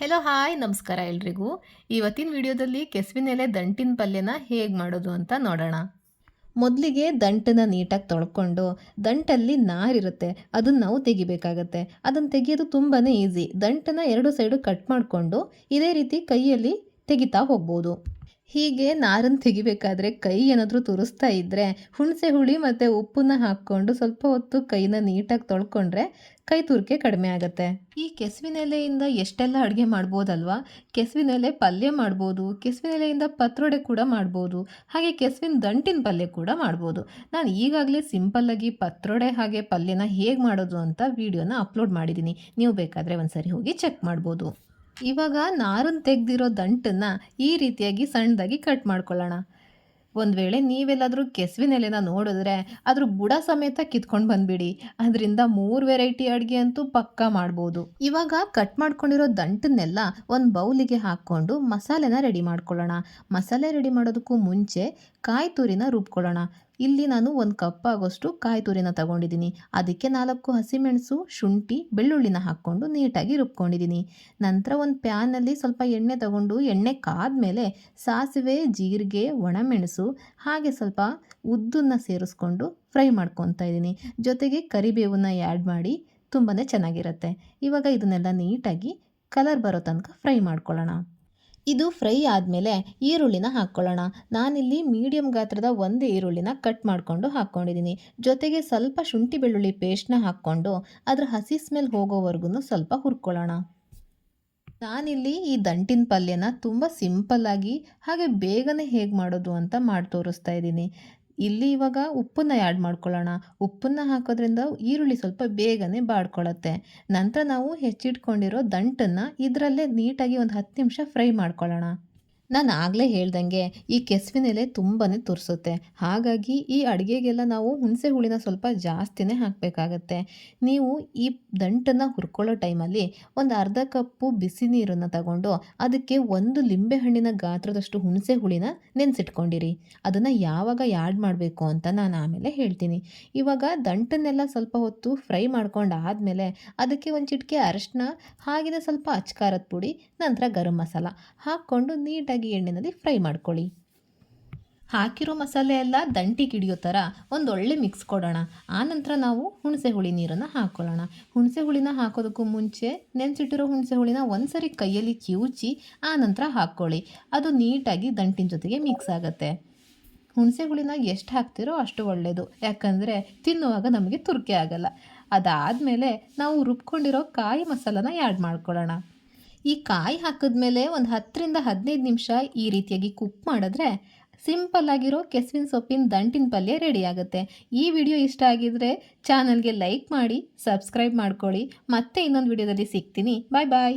Hello hi ನಮಸ್ಕಾರ ಎಲ್ರಿಗೂ. ಇವತ್ತಿನ ವಿಡಿಯೋದಲ್ಲಿ ಕೆಸುವಿನ ಎಲೆ ದಂಟಿನ ಪಲ್ಯನ ಹೇಗೆ ಮಾಡೋದು ಅಂತ ನೋಡೋಣ. ಮೊದಲಿಗೆ ದಂಟನ್ನು ನೀಟಾಗಿ ತೊಳ್ಕೊಂಡು ದಂಟಲ್ಲಿ ನಾರಿರುತ್ತೆ, ಅದನ್ನು ನಾವು ತೆಗಿಬೇಕಾಗತ್ತೆ. ಅದನ್ನು ತೆಗೆಯೋದು ತುಂಬಾ ಈಸಿ. ದಂಟನ್ನು ಎರಡು ಸೈಡು ಕಟ್ ಮಾಡಿಕೊಂಡು ಇದೇ ರೀತಿ ಕೈಯಲ್ಲಿ ತೆಗಿತಾ ಹೋಗ್ಬೋದು. ಹೀಗೆ ನಾರನ್ನು ತೆಗಿಬೇಕಾದ್ರೆ ಕೈ ಏನಾದರೂ ತುರಿಸ್ತಾ ಇದ್ದರೆ ಹುಣಸೆ ಹುಳಿ ಮತ್ತು ಉಪ್ಪನ್ನ ಹಾಕ್ಕೊಂಡು ಸ್ವಲ್ಪ ಹೊತ್ತು ಕೈನ ನೀಟಾಗಿ ತೊಳ್ಕೊಂಡ್ರೆ ಕೈ ತುರ್ಕೆ ಕಡಿಮೆ ಆಗುತ್ತೆ. ಈ ಕೆಸುವಿನ ಎಲೆಯಿಂದ ಎಷ್ಟೆಲ್ಲ ಅಡುಗೆ ಮಾಡ್ಬೋದಲ್ವಾ? ಕೆಸುವಿನ ಎಲೆ ಪಲ್ಯ ಮಾಡ್ಬೋದು ಕೆಸುವಿನ ಎಲೆಯಿಂದ ಪತ್ರೊಡೆ ಕೂಡ ಮಾಡ್ಬೋದು, ಹಾಗೆ ಕೆಸುವಿನ ದಂಟಿನ ಪಲ್ಯ ಕೂಡ ಮಾಡ್ಬೋದು. ನಾನು ಈಗಾಗಲೇ ಸಿಂಪಲ್ಲಾಗಿ ಪತ್ರೊಡೆ ಹಾಗೆ ಪಲ್ಯನ ಹೇಗೆ ಮಾಡೋದು ಅಂತ ವಿಡಿಯೋನ ಅಪ್ಲೋಡ್ ಮಾಡಿದ್ದೀನಿ ನೀವು ಬೇಕಾದರೆ ಒಂದ್ಸರಿ ಹೋಗಿ ಚೆಕ್ ಮಾಡ್ಬೋದು. ಇವಾಗ ನಾರನ್ನು ತೆಗೆದಿರೋ ದಂಟನ್ನು ಈ ರೀತಿಯಾಗಿ ಸಣ್ಣದಾಗಿ ಕಟ್ ಮಾಡ್ಕೊಳ್ಳೋಣ. ಒಂದು ವೇಳೆ ನೀವೆಲ್ಲಾದರೂ ಕೆಸುವಿನ ಎಲೆನ ನೋಡಿದ್ರೆ ಅದ್ರ ಬುಡ ಸಮೇತ ಕಿತ್ಕೊಂಡು ಬಂದ್ಬಿಡಿ. ಅದರಿಂದ ಮೂರು ವೆರೈಟಿ ಅಡುಗೆ ಅಂತೂ ಪಕ್ಕಾ ಮಾಡ್ಬೋದು. ಇವಾಗ ಕಟ್ ಮಾಡ್ಕೊಂಡಿರೋ ದಂಟನ್ನೆಲ್ಲ ಒಂದು ಬೌಲಿಗೆ ಹಾಕ್ಕೊಂಡು ಮಸಾಲೆನ ರೆಡಿ ಮಾಡ್ಕೊಳ್ಳೋಣ. ಮಸಾಲೆ ರೆಡಿ ಮಾಡೋದಕ್ಕೂ ಮುಂಚೆ ಕಾಯಿ ತುರಿನ ರುಬ್ಕೊಳ್ಳೋಣ. ಇಲ್ಲಿ ನಾನು ಒಂದು ಕಪ್ ಆಗೋಷ್ಟು ಕಾಯಿ ತುರಿನ ತಗೊಂಡಿದ್ದೀನಿ. ಅದಕ್ಕೆ ನಾಲ್ಕು ಹಸಿಮೆಣಸು, ಶುಂಠಿ, ಬೆಳ್ಳುಳ್ಳಿನ ಹಾಕ್ಕೊಂಡು ನೀಟಾಗಿ ರುಬ್ಕೊಂಡಿದ್ದೀನಿ. ನಂತರ ಒಂದು ಪ್ಯಾನಲ್ಲಿ ಸ್ವಲ್ಪ ಎಣ್ಣೆ ತಗೊಂಡು ಎಣ್ಣೆ ಕಾದ್ಮೇಲೆ ಸಾಸಿವೆ, ಜೀರಿಗೆ, ಒಣಮೆಣಸು ಹಾಗೆ ಸ್ವಲ್ಪ ಉದ್ದನ್ನು ಸೇರಿಸ್ಕೊಂಡು ಫ್ರೈ ಮಾಡ್ಕೊತಾ ಇದ್ದೀನಿ. ಜೊತೆಗೆ ಕರಿಬೇವನ್ನ ಆ್ಯಡ್ ಮಾಡಿ ತುಂಬಾ ಚೆನ್ನಾಗಿರುತ್ತೆ. ಇವಾಗ ಇದನ್ನೆಲ್ಲ ನೀಟಾಗಿ ಕಲರ್ ಬರೋ ತನಕ ಫ್ರೈ ಮಾಡ್ಕೊಳ್ಳೋಣ. ಇದು ಫ್ರೈ ಆದಮೇಲೆ ಈರುಳ್ಳಿನ ಹಾಕ್ಕೊಳ್ಳೋಣ. ನಾನಿಲ್ಲಿ ಮೀಡಿಯಮ್ ಗಾತ್ರದ ಒಂದು ಈರುಳ್ಳಿನ ಕಟ್ ಮಾಡಿಕೊಂಡು ಹಾಕ್ಕೊಂಡಿದ್ದೀನಿ. ಜೊತೆಗೆ ಸ್ವಲ್ಪ ಶುಂಠಿ ಬೆಳ್ಳುಳ್ಳಿ ಪೇಸ್ಟ್ನ ಹಾಕ್ಕೊಂಡು ಅದರ ಹಸಿ ಸ್ಮೆಲ್ ಹೋಗೋವರೆಗೂ ಸ್ವಲ್ಪ ಹುರ್ಕೊಳ್ಳೋಣ. ನಾನಿಲ್ಲಿ ಈ ದಂಟಿನ ಪಲ್ಯನ ತುಂಬ ಸಿಂಪಲ್ಲಾಗಿ ಹಾಗೆ ಬೇಗನೆ ಹೇಗೆ ಮಾಡೋದು ಅಂತ ಮಾಡಿ ತೋರಿಸ್ತಾ ಇದ್ದೀನಿ. ಇಲ್ಲಿ ಇವಾಗ ಉಪ್ಪನ್ನು ಆ್ಯಡ್ ಮಾಡ್ಕೊಳ್ಳೋಣ. ಉಪ್ಪನ್ನು ಹಾಕೋದ್ರಿಂದ ಈರುಳ್ಳಿ ಸ್ವಲ್ಪ ಬೇಗನೆ ಬಾಡ್ಕೊಳ್ಳುತ್ತೆ. ನಂತರ ನಾವು ಹೆಚ್ಚಿಟ್ಕೊಂಡಿರೋ ದಂಟನ್ನು ಇದರಲ್ಲೇ ನೀಟಾಗಿ ಒಂದು ಹತ್ತು ನಿಮಿಷ ಫ್ರೈ ಮಾಡ್ಕೊಳ್ಳೋಣ. ನಾನು ಆಗಲೇ ಹೇಳ್ದಂಗೆ ಈ ಕೆಸುವಿನ ಎಲೆ ತುಂಬಾ ತುರಿಸುತ್ತೆ. ಹಾಗಾಗಿ ಈ ಅಡುಗೆಗೆಲ್ಲ ನಾವು ಹುಣಸೆ ಹುಳಿನ ಸ್ವಲ್ಪ ಜಾಸ್ತಿನೇ ಹಾಕಬೇಕಾಗತ್ತೆ. ನೀವು ಈ ದಂಟನ್ನು ಹುರ್ಕೊಳ್ಳೋ ಟೈಮಲ್ಲಿ ಒಂದು ಅರ್ಧ ಕಪ್ಪು ಬಿಸಿ ನೀರನ್ನು ತಗೊಂಡು ಅದಕ್ಕೆ ಒಂದು ಲಿಂಬೆಹಣ್ಣಿನ ಗಾತ್ರದಷ್ಟು ಹುಣಸೆ ಹುಳಿನ ನೆನೆಸಿಟ್ಕೊಂಡಿರಿ. ಅದನ್ನು ಯಾವಾಗ ಯಾಡ್ ಮಾಡಬೇಕು ಅಂತ ನಾನು ಆಮೇಲೆ ಹೇಳ್ತೀನಿ. ಇವಾಗ ದಂಟನ್ನೆಲ್ಲ ಸ್ವಲ್ಪ ಹೊತ್ತು ಫ್ರೈ ಮಾಡ್ಕೊಂಡು ಆದಮೇಲೆ ಅದಕ್ಕೆ ಒಂದು ಚಿಟಿಕೆ ಅರಶಿನ ಹಾಗೆಯೇ ಸ್ವಲ್ಪ ಅಚ್ಕಾರದ ಪುಡಿ, ನಂತರ ಗರಂ ಮಸಾಲ ಹಾಕ್ಕೊಂಡು ನೀಟಾಗಿ ಎಣ್ಣೆಯಲ್ಲಿ ಫ್ರೈ ಮಾಡ್ಕೊಳ್ಳಿ. ಹಾಕಿರೋ ಮಸಾಲೆ ಎಲ್ಲ ದಂಟಿಗೆ ಹಿಡಿಯೋ ಥರ ಒಂದೊಳ್ಳೆ ಮಿಕ್ಸ್ ಕೊಡೋಣ. ಆನಂತರ ನಾವು ಹುಣಸೆ ಹುಳಿ ನೀರನ್ನು ಹಾಕ್ಕೊಳ್ಳೋಣ ಹುಣಸೆ ಹುಳಿನ ಹಾಕೋದಕ್ಕೂ ಮುಂಚೆ ನೆನೆಸಿಟ್ಟಿರೋ ಹುಣಸೆ ಹುಳಿನ ಒಂದ್ಸರಿ ಕೈಯಲ್ಲಿ ಕಿವುಚಿ ಆನಂತರ ಹಾಕ್ಕೊಳ್ಳಿ. ಅದು ನೀಟಾಗಿ ದಂಟಿನ ಜೊತೆಗೆ ಮಿಕ್ಸ್ ಆಗುತ್ತೆ. ಹುಣಸೆ ಹುಳಿನ ಎಷ್ಟು ಹಾಕ್ತಿರೋ ಅಷ್ಟು ಒಳ್ಳೆಯದು ಯಾಕಂದರೆ ತಿನ್ನುವಾಗ ನಮಗೆ ತುರ್ಕೆ ಆಗಲ್ಲ. ಅದಾದಮೇಲೆ ನಾವು ರುಬ್ಕೊಂಡಿರೋ ಕಾಯಿ ಮಸಾಲನ ಆ್ಯಡ್ ಮಾಡ್ಕೊಳ್ಳೋಣ. ಈ ಕಾಯಿ ಹಾಕಿದ್ಮೇಲೆ ಒಂದು ಹತ್ತರಿಂದ ಹದಿನೈದು ನಿಮಿಷ ಈ ರೀತಿಯಾಗಿ ಕುಕ್ ಮಾಡಿದ್ರೆ ಸಿಂಪಲ್ ಆಗಿರೋ ಕೆಸುವಿನ ಸೊಪ್ಪಿನ ದಂಟಿನ ಪಲ್ಯ ರೆಡಿ ಆಗುತ್ತೆ. ಈ ವಿಡಿಯೋ ಇಷ್ಟ ಆಗಿದ್ರೆ ಚಾನಲ್ಗೆ ಲೈಕ್ ಮಾಡಿ, ಸಬ್ಸ್ಕ್ರೈಬ್ ಮಾಡ್ಕೊಳ್ಳಿ. ಮತ್ತೆ ಇನ್ನೊಂದು ವಿಡಿಯೋದಲ್ಲಿ ಸಿಗ್ತೀನಿ. ಬಾಯ್ ಬಾಯ್